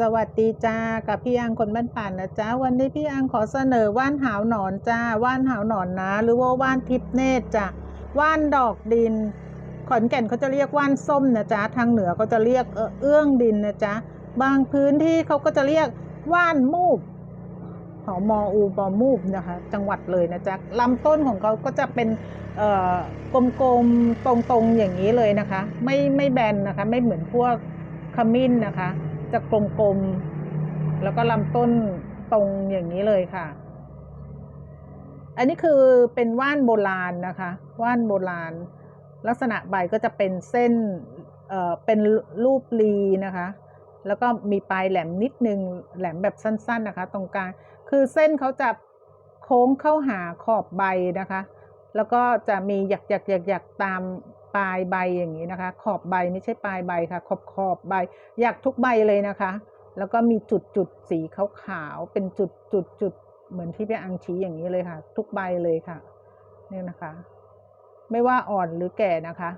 สวัสดีจ้ากับพี่อังคนบ้านป่านนะจ๊ะวันนี้พี่อังขอเสนอว่านหาวหนอนจ้าว่านหาวหนอนนะ หรือว่าว่านทิพเนตรจ้ะว่านดอกดิน ขอนแก่นเขาจะเรียกว่านส้มนะจ๊ะทางเหนือก็จะเรียกเอื้องดินนะจ๊ะบางพื้นที่เขาก็จะเรียกว่านมูบหอมออูบอมูบนะคะ จังหวัดเลยนะจ๊ะลำต้นของเขาก็จะเป็นเอ่อกลมๆตรงๆอย่างนี้เลยนะคะ ไม่ไม่แบนนะคะ ไม่เหมือนพวกขมิ้นนะคะ จะกลมๆ แล้วก็ลำต้นตรงอย่างนี้เลยค่ะ อันนี้คือเป็นว่านโบราณนะคะ ว่านโบราณ ลักษณะใบก็จะเป็นเส้นเอ่อเป็นรูปรีนะคะ แล้วก็มีปลายแหลมนิดนึงแหลมแบบสั้น ๆนะคะ ตรงกลางคือเส้นเขาจะโค้งเข้าหาขอบใบนะคะ แล้วก็จะมีหยักหยักหยักหยักตาม ปลายใบอย่างนี้นะคะ ขอบใบไม่ใช่ปลายใบค่ะ ขอบขอบใบหยักทุกใบเลยนะคะ แล้วก็มีจุดจุดสีขาวๆเป็นจุดจุดจุดเหมือนที่พี่อังชี้อย่างนี้เลยค่ะ ทุกใบเลยค่ะนี่นะคะ ไม่ว่าอ่อนหรือแก่นะคะ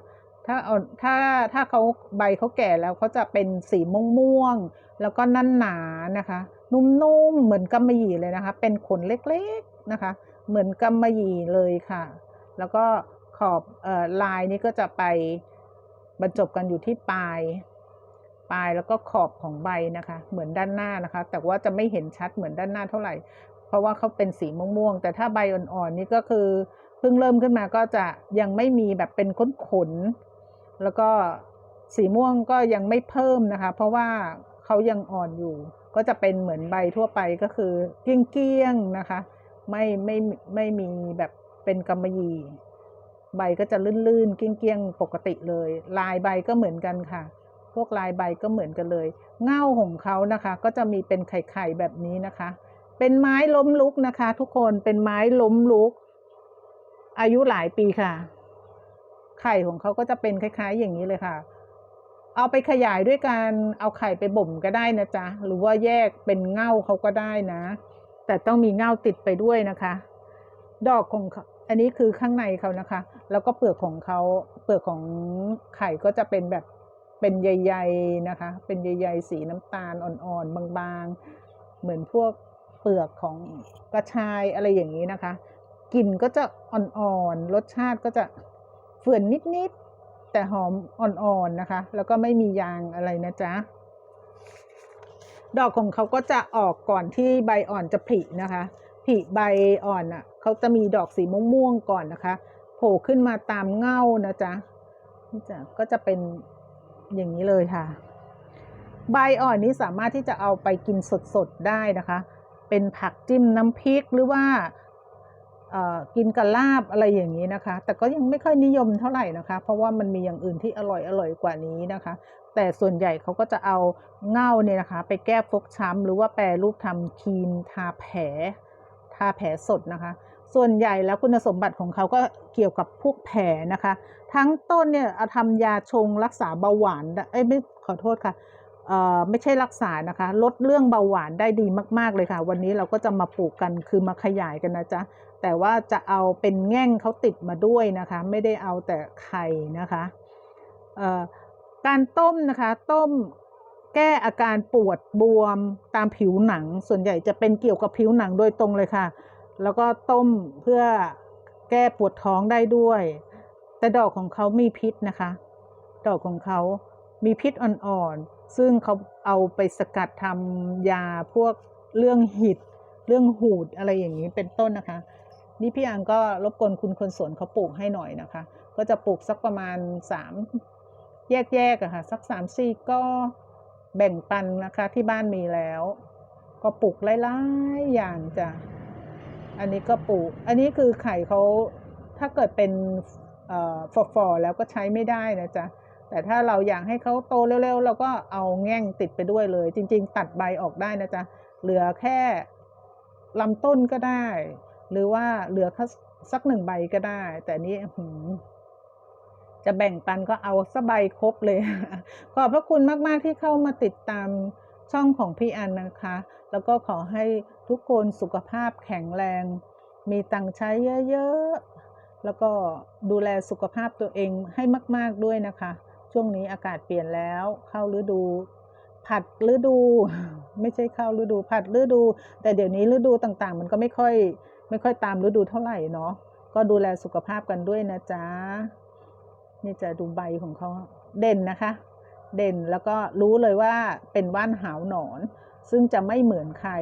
ถ้าอ่อนถ้าถ้าเขาใบเขาแก่แล้วเขาจะเป็นสีม่วงๆแล้วก็นั่นหนานะคะ นุ่มๆเหมือนกำมะหยี่เลยนะคะ เป็นขนเล็กๆนะคะ เหมือนกำมะหยี่เลยค่ะ แล้วก็ ขอบเอ่อลายนี้ก็จะไปบรรจบกันอยู่ที่ปลาย ปลายแล้วก็ขอบของใบนะคะ เหมือนด้านหน้านะคะ แต่ว่าจะไม่เห็นชัดเหมือนด้านหน้าเท่าไหร่ เพราะว่าเขาเป็นสีม่วงๆแต่ถ้าใบอ่อนๆนี่ก็คือเพิ่งเริ่มขึ้นมาก็จะยังไม่มีแบบเป็นขนขนแล้วก็สีม่วงก็ยังไม่เพิ่มนะคะ เพราะว่าเขายังอ่อนอยู่ ก็จะเป็นเหมือนใบทั่วไปก็คือเกี้ยงๆนะคะ ไม่ไม่ไม่มีแบบเป็นกำมะหยี่ ใบก็จะลื่นๆ เกี้ยงๆ ปกติเลย ลายใบก็เหมือนกันค่ะ พวกลายใบก็เหมือนกันเลย เง่าของเขานะคะ ก็จะมีเป็นไข่ๆแบบนี้นะคะ เป็นไม้ล้มลุกนะคะ ทุกคนเป็นไม้ล้มลุก อายุหลายปีค่ะ ไข่ของเขาก็จะเป็นคล้ายๆ อย่างนี้เลยค่ะ เอาไปขยายด้วยการเอาไข่ไปบ่มก็ได้นะจ๊ะหรือว่าแยกเป็นเง่าเขาก็ได้นะ แต่ต้องมีเง่าติดไปด้วยนะคะ ดอกของ อันนี้คือข้างในเขานะคะ แล้วก็เปลือกของเขาเปลือกของไข่ก็จะเป็นแบบเป็นใยๆนะคะ เป็นใยๆสีน้ำตาลอ่อนๆบางๆ เหมือนพวกเปลือกของกระชายอะไรอย่างนี้นะคะกลิ่นก็จะอ่อนๆรสชาติก็จะเฝื่อนนิดๆแต่หอมอ่อนๆนะคะ แล้วก็ไม่มียางอะไรนะจ๊ะดอกของเขาก็จะออกก่อนที่ใบอ่อนจะผลินะคะ ผลิใบอ่อนอะเขาจะมีดอกสีม่วงๆก่อนนะคะ โผล่ขึ้นมาตามเง่านะจ๊ะนี่จ้ะก็จะเป็นอย่างนี้เลยค่ะ ใบอ่อนนี้สามารถที่จะเอาไปกินสดๆได้นะคะ เป็นผักจิ้มน้ำพริกหรือว่ากินกับลาบอะไรอย่างนี้นะคะ แต่ก็ยังไม่ค่อยนิยมเท่าไหร่นะคะ เพราะว่ามันมีอย่างอื่นที่อร่อยอร่อยกว่านี้นะคะ แต่ส่วนใหญ่เขาก็จะเอาเง่าเนี่ยนะคะ ไปแก้ฟกช้ำหรือว่าแปรรูปทำครีมทาแผล ทาแผลสดนะคะ ส่วนใหญ่แล้วคุณสมบัติของเขาก็เกี่ยวกับพวกแผลนะคะ ทั้งต้นเนี่ยเอาทำยาชงรักษาเบาหวานเอ้ยไม่ขอโทษค่ะไม่ใช่รักษานะคะ ลดเรื่องเบาหวานได้ดีมาก ๆ เลยค่ะ วันนี้เราก็จะมาปลูกกันคือมาขยายกันนะจ๊ะ แต่ว่าจะเอาเป็นแง่งเขาติดมาด้วยนะคะ ไม่ได้เอาแต่ไข่นะคะการต้มนะคะ ต้ม แก้อาการปวดบวมตามผิวหนัง ส่วนใหญ่จะเป็นเกี่ยวกับผิวหนังโดยตรงเลยค่ะ แล้วก็ต้มเพื่อแก้ปวดท้องได้ด้วย แต่ดอกของเขามีพิษนะคะ ดอกของเขามีพิษอ่อนๆ ซึ่งเขาเอาไปสกัดทำยาพวกเรื่องหิด เรื่องหูดอะไรอย่างนี้เป็นต้นนะคะ นี่พี่อังก็รบกวนคุณคนสวนเขาปลูกให้หน่อยนะคะ ก็จะปลูกสักประมาณสามแยกๆอะค่ะ สักสามสี่ก็ แบ่งปันนะคะที่บ้านมีแล้ว ก็ปลูกหลายๆอย่างจ้ะอันนี้ก็ปลูก อันนี้คือไข่เขาถ้าเกิดเป็นเอ่อฝ่อแล้วก็ใช้ไม่ได้นะจ๊ะแต่ถ้าเราอยากให้เขาโตเร็วๆ เราก็เอาแง่งติดไปด้วยเลย จริง ๆ ตัดใบออกได้นะจ๊ะเหลือแค่ลำต้นก็ได้ หรือว่าเหลือแค่สักหนึ่งใบก็ได้ แต่นี้หือ จะแบ่งปันก็เอาสกใบครบเลย ขอบพระคุณมากๆที่เข้ามาติดตามช่องของพี่อันนะคะ แล้วก็ขอให้ทุกคนสุขภาพแข็งแรง มีตังค์ใช้เยอะๆ แล้วก็ดูแลสุขภาพตัวเองให้มาก ๆด้วยนะคะ ช่วงนี้อากาศเปลี่ยนแล้วเข้าฤดู ผัดฤดู ไม่ใช่เข้าฤดูผัดฤดู แต่เดี๋ยวนี้ฤดูต่างๆ มันก็ไม่ค่อย ไม่ค่อยตามฤดูเท่าไหร่เนาะก็ดูแลสุขภาพกันด้วยนะจ๊ะ นี่จะดูใบของเขาเด่นนะคะ เด่นแล้วก็รู้เลยว่าเป็นว่านหาวหนอน ซึ่งจะไม่เหมือนใคร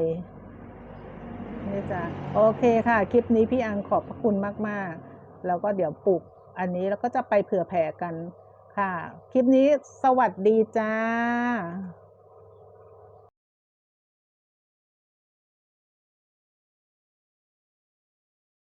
นี่จ้ะโอเคค่ะ คลิปนี้พี่อังขอบพระคุณมากๆ แล้วก็เดี๋ยวปลูกอันนี้แล้วก็จะไปเผื่อแผ่กันค่ะ คลิปนี้สวัสดีจ้า